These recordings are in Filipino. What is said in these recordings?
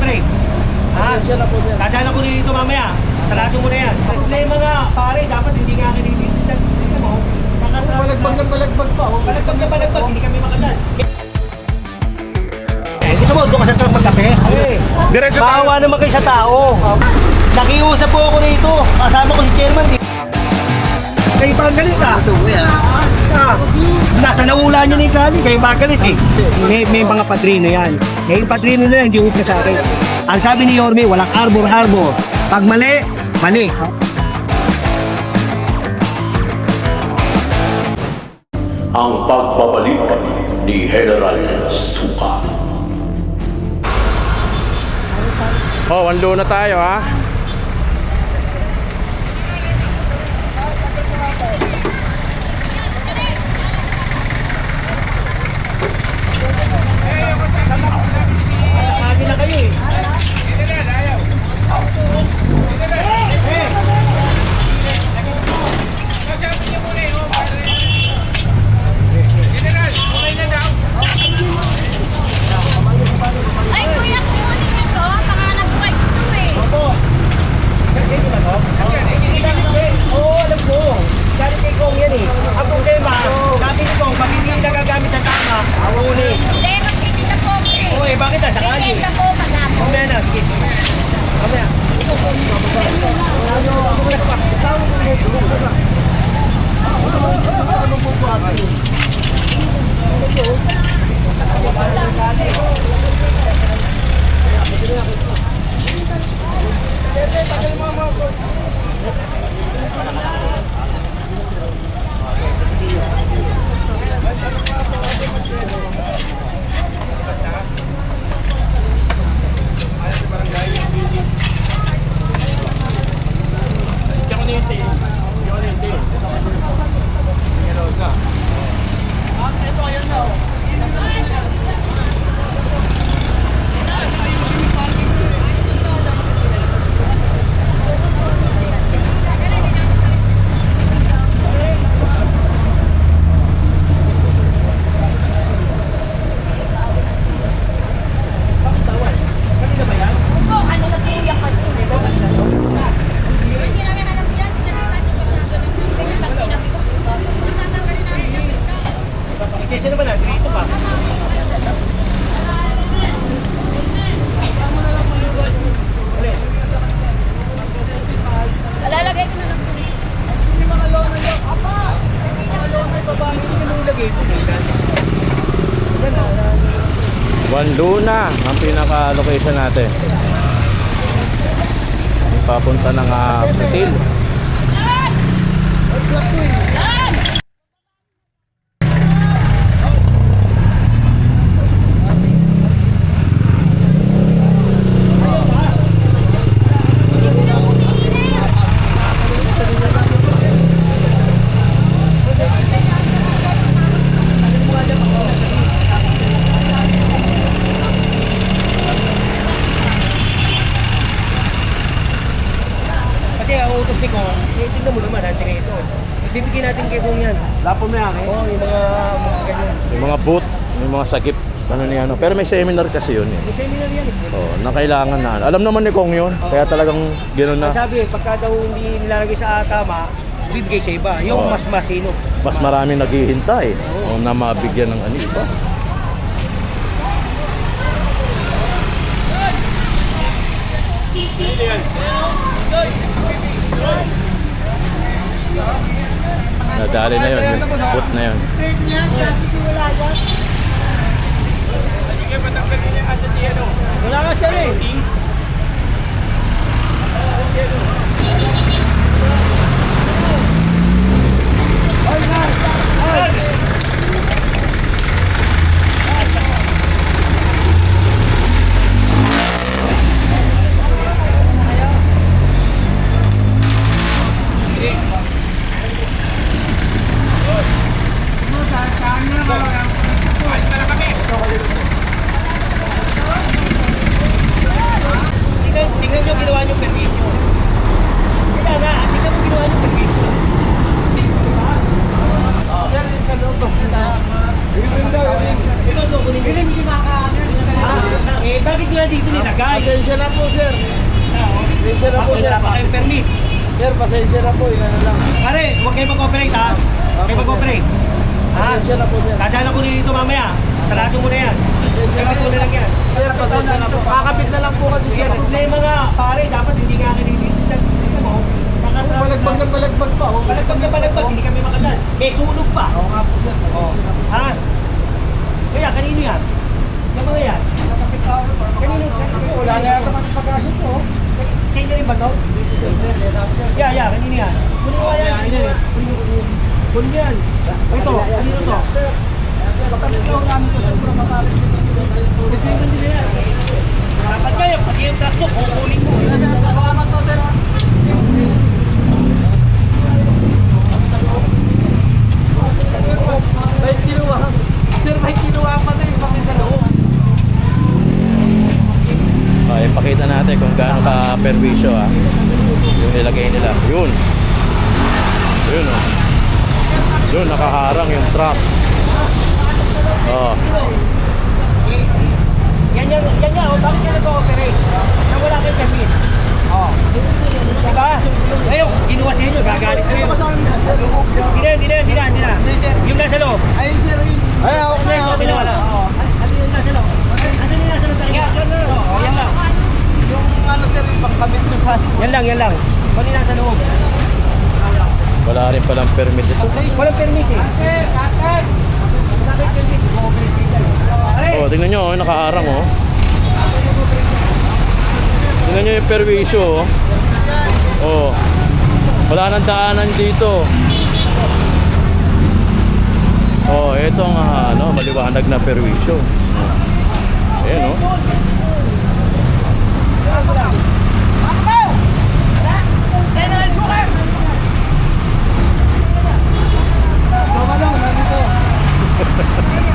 pre. Ha? Dadala ko dito mamaya. Sarado mo na yan. Problema nga, pare, dapat hindi nga kinitinan. Tingnan mo, nakatrap Balagbag ng balagbag pa. Oh. Balagbag na balagbag, hindi kami makadal. Eh, gusto mo, doon ka sa truck magkape? Eh, Diretso tayo. Bawa naman kayo sa tao. Nakiusap po ako rito. Kasama ko si chairman. Di. Kayo pa ang galit ah. Ah, nasa naula niya ni Kali, kayo pa ang galit eh. May, may mga padrino yan. May yung padrino na yan, hindi upna sa akin. Ang sabi ni Yorme, walang arbor-arbor. Pag mali, mali. ang pagbabalik ni General Suka. Oh, one low na tayo ha. Na kayo eh. Ay, kuya, kunin niyo to. Pangalan ko kay ito eh. Opo. Kasi ito ba to? Oo, alam ko. Galing kay Kong yan eh. Ang problema, sabi ni Kong, pag hindi nagagamit ng tama, kunin. Hindi, magtitinda po ako eh. Oo eh, bakit na? Sakali. Titinda po, manako. Mamaya na, sige. Mamaya. Opo, ano na kuya ka to? Hindi namin alam yan. Tinanisan niyo kasi ako ng ganyan. Pag tinabi ko, natatanggalin namin yan. Kasi naman na, dito pa. Lalagay ko na ng kuya. Luna ang pinaka-location natin. Papunta ng uh, Pritil. Kasi ang utos ni Kong, eh, tingnan mo naman, hati ito. Bibigyan natin kay Kong yan. Lapo mo yan Oo, yung mga, mga ganyan. Yung mga boot, yung mga sakip, ano ni ano. Pero may seminar kasi yun eh. May seminar yan eh. Oh, na kailangan na. Alam naman ni Kong yun. Kaya talagang gano'n na. Ang sabi, pagka daw hindi nilalagay sa tama, bibigay sa iba. Yung Oo. mas masino. Mas maraming naghihintay oh, na mabigyan ng ano iba. Nadali na yun. Put na yun. Wala ka siya eh. Ay, ay, ay! Pasensya na po, sir. Dadaan ako dito mamaya. Sarado mo na yan. Sarado mo na lang yan. Sir, pasensya na po. Kakapit na lang po kasi, Sige, sir. problema nga. Pare, dapat hindi nga kinitinan. Tingnan mo. Nakatraffic Balagbag na balagbag pa. oh. Balagbag na balagbag. Hindi kami makadaan. May sunog pa. Oo nga po, sir. Ha? Kaya, kanino yan? Yung mga yan? Kanino? Wala na yata kasi pag-asok po. Kanino rin ba to? Yeah, yeah. Kanino yan? Kunin mo nga yan. Kunin mo. Kunin mo. Mo yan. Ito. Kanino to? Lang namin po, sir. Pero matalit Kunin nila yan. Dapat kaya, pati yung truck mo, kukunin mo. Salamat po, sir. May kinuha. Sir, may kinuha pa din kami sa loob. Ipakita natin kung gaano ka perwisyo ah. Yung nilagay nila. Yun. Yun oh. Yun, nakaharang yung truck. Oh. Yan yan, yan yan. Oh, bakit ka nag-ooperate? Na wala kang permit. Oh. Diba? Ngayon, ginawa sa inyo, gagalit kayo. Hindi na, hindi na, hindi na, hindi na. Yung nasa loob. Ayun, sir. yun. Ay, ako na, ako Okay na. Ano yung nasa loob? Ano yung nasa loob? Oo, yan lang. Yung ano, sir, yung pangkabit ko sa Yan lang, yan lang. Yung nasa loob? Wala rin palang permit ito. Walang permit eh. Oh, tingnan nyo, oh, nakaharang oh. Tingnan nyo yung perwisyo oh. Oh. Wala nang daanan dito. Oh, ito ang ah, ano, maliwanag na perwisyo. Ayan oh. ha ha ha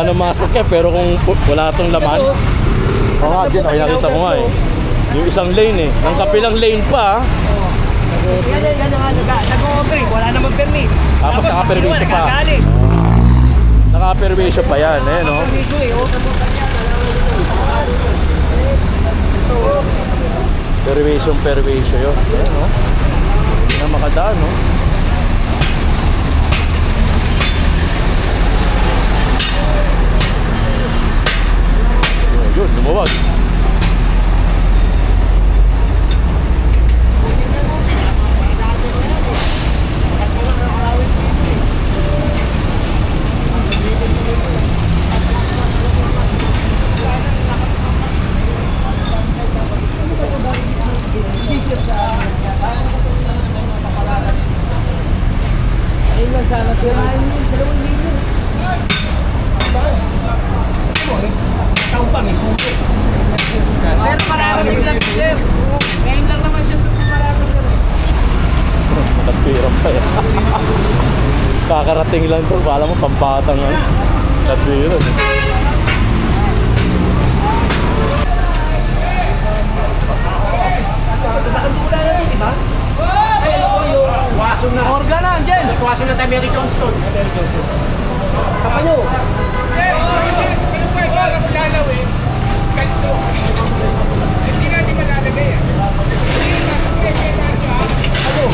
Wala nang masakyan pero kung wala itong laman. Oo nga, dyan. Ay, nakita ko nga eh. Yung isang lane eh. Ang kapilang lane pa ah. Yan, yan, yan, yan, nag- nag-ooperate. Wala namang permit. Tapos naka-permit pag pa. Naka-perwisyo pa yan eh, no? Permiso eh, oh. Perwisyo yun. Ayan, no? Hindi na makadaan, no? Lumawag. Ayun lang sana, sir. Taon pa, may suko. Pero mararating lang, sir. Ngayon lang naman siya pumarada, sir. Katbiran pa yan. Kakarating lang to. Kala mo pampatang ano. Katbiran. Nakandula na din, di ba? Waso na. Organ na, andyan. Waso na tayo Mary Johnston. Kapanyo. Ano pa ito? Ako lalaw eh. Kalso. Hindi natin malalagay eh. Hindi natin malalagay. Ano?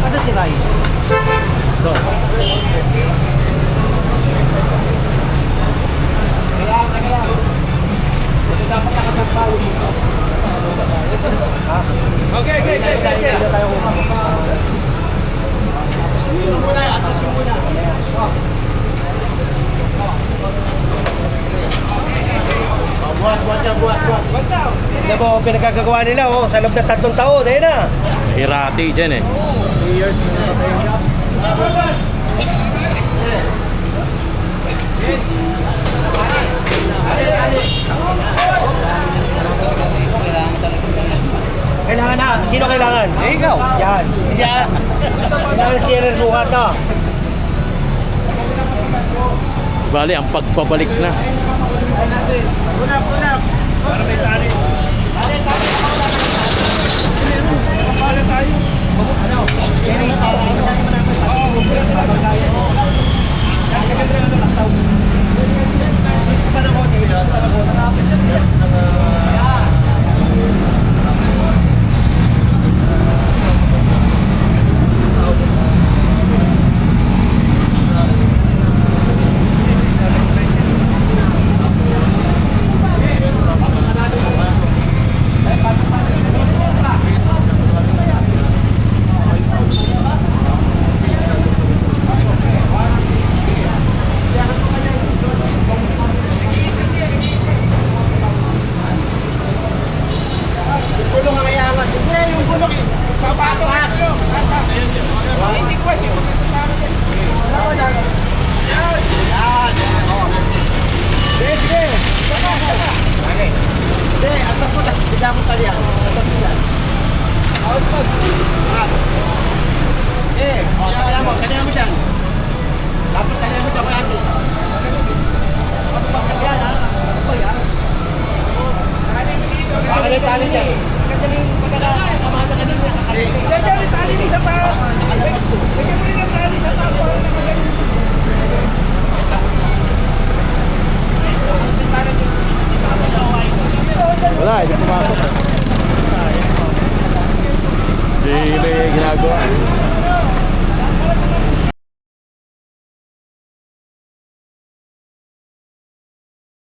Asa si Rai? Okay, okay, okay, okay. Yung muna, atas yung muna. Oh, buhat, buhat yan, buhat, buhat. Tignan mo, pinagkagagawa nila oh, sa loob ng tatlong taon, ayun na. Hirati dyan eh. Kailangan na. Sino kailangan? Eh, ikaw. Yan. Yan. Kailangan si Erer Sukat na. Bali, ang pagpabalik na. Gulong ang mayaman. Hindi, yung gulong eh. Papataas yun. Hindi ko kasi. Sige, sige. Okay. Hindi, atas mo, tapos bigla mo talian. Atas mo yan. Angat. Eh, o, talian mo, talian mo siya. Tapos talian mo siya kay ate. Baka na yung tali dyan. Hindi. Wala, hindi pumasok. Hindi may ginagawa.